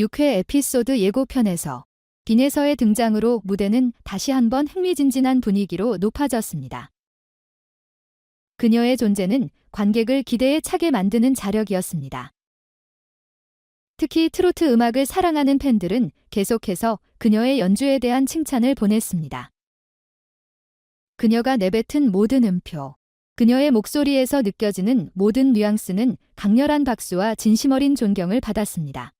6회 에피소드 예고편에서 빈에서의 등장으로 무대는 다시 한번 흥미진진한 분위기로 높아졌습니다. 그녀의 존재는 관객을 기대에 차게 만드는 자력이었습니다. 특히 트로트 음악을 사랑하는 팬들은 계속해서 그녀의 연주에 대한 칭찬을 보냈습니다. 그녀가 내뱉은 모든 음표, 그녀의 목소리에서 느껴지는 모든 뉘앙스는 강렬한 박수와 진심 어린 존경을 받았습니다.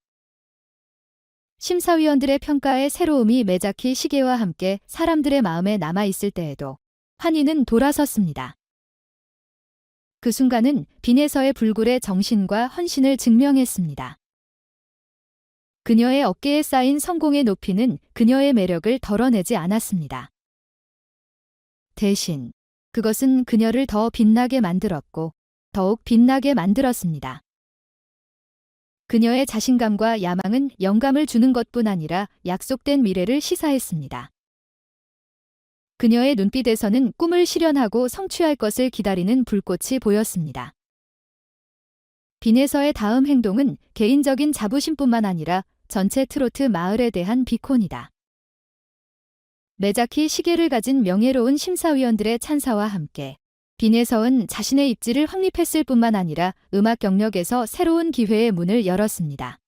심사위원들의 평가의 새로움이 매자키 시계와 함께 사람들의 마음에 남아있을 때에도 환희는 돌아섰습니다. 그 순간은 빈에서의 불굴의 정신과 헌신을 증명했습니다. 그녀의 어깨에 쌓인 성공의 높이는 그녀의 매력을 덜어내지 않았습니다. 대신 그것은 그녀를 더 빛나게 만들었고 더욱 빛나게 만들었습니다. 그녀의 자신감과 야망은 영감을 주는 것뿐 아니라 약속된 미래를 시사했습니다. 그녀의 눈빛에서는 꿈을 실현하고 성취할 것을 기다리는 불꽃이 보였습니다. 빈에서의 다음 행동은 개인적인 자부심뿐만 아니라 전체 트로트 마을에 대한 비콘이다. 매자키 시계를 가진 명예로운 심사위원들의 찬사와 함께 빈에서은 자신의 입지를 확립했을 뿐만 아니라 음악 경력에서 새로운 기회의 문을 열었습니다.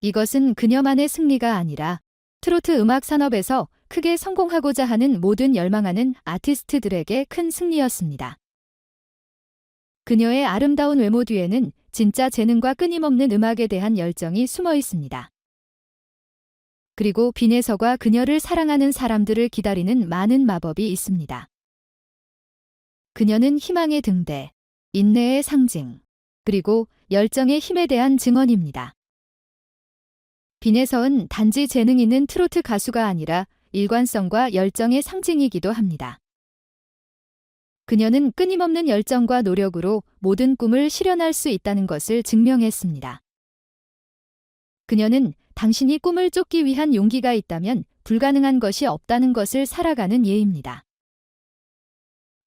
이것은 그녀만의 승리가 아니라 트로트 음악 산업에서 크게 성공하고자 하는 모든 열망하는 아티스트들에게 큰 승리였습니다. 그녀의 아름다운 외모 뒤에는 진짜 재능과 끊임없는 음악에 대한 열정이 숨어 있습니다. 그리고 빈에서가 그녀를 사랑하는 사람들을 기다리는 많은 마법이 있습니다. 그녀는 희망의 등대, 인내의 상징, 그리고 열정의 힘에 대한 증언입니다. 빈에서은 단지 재능 있는 트로트 가수가 아니라 일관성과 열정의 상징이기도 합니다. 그녀는 끊임없는 열정과 노력으로 모든 꿈을 실현할 수 있다는 것을 증명했습니다. 그녀는 당신이 꿈을 쫓기 위한 용기가 있다면 불가능한 것이 없다는 것을 살아가는 예입니다.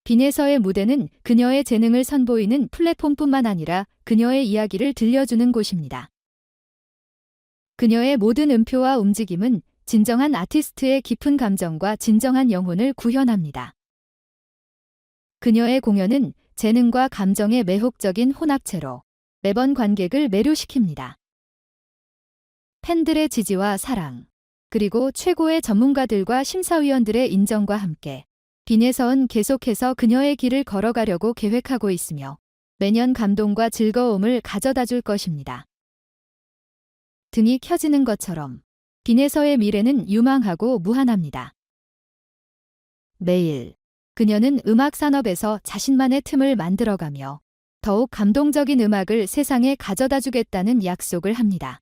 빈에서의 무대는 그녀의 재능을 선보이는 플랫폼뿐만 아니라 그녀의 이야기를 들려주는 곳입니다. 그녀의 모든 음표와 움직임은 진정한 아티스트의 깊은 감정과 진정한 영혼을 구현합니다. 그녀의 공연은 재능과 감정의 매혹적인 혼합체로 매번 관객을 매료시킵니다. 팬들의 지지와 사랑, 그리고 최고의 전문가들과 심사위원들의 인정과 함께 빈에서은 계속해서 그녀의 길을 걸어가려고 계획하고 있으며 매년 감동과 즐거움을 가져다 줄 것입니다. 등이 켜지는 것처럼 빈에서의 미래는 유망하고 무한합니다. 매일 그녀는 음악 산업에서 자신만의 틈을 만들어가며 더욱 감동적인 음악을 세상에 가져다 주겠다는 약속을 합니다.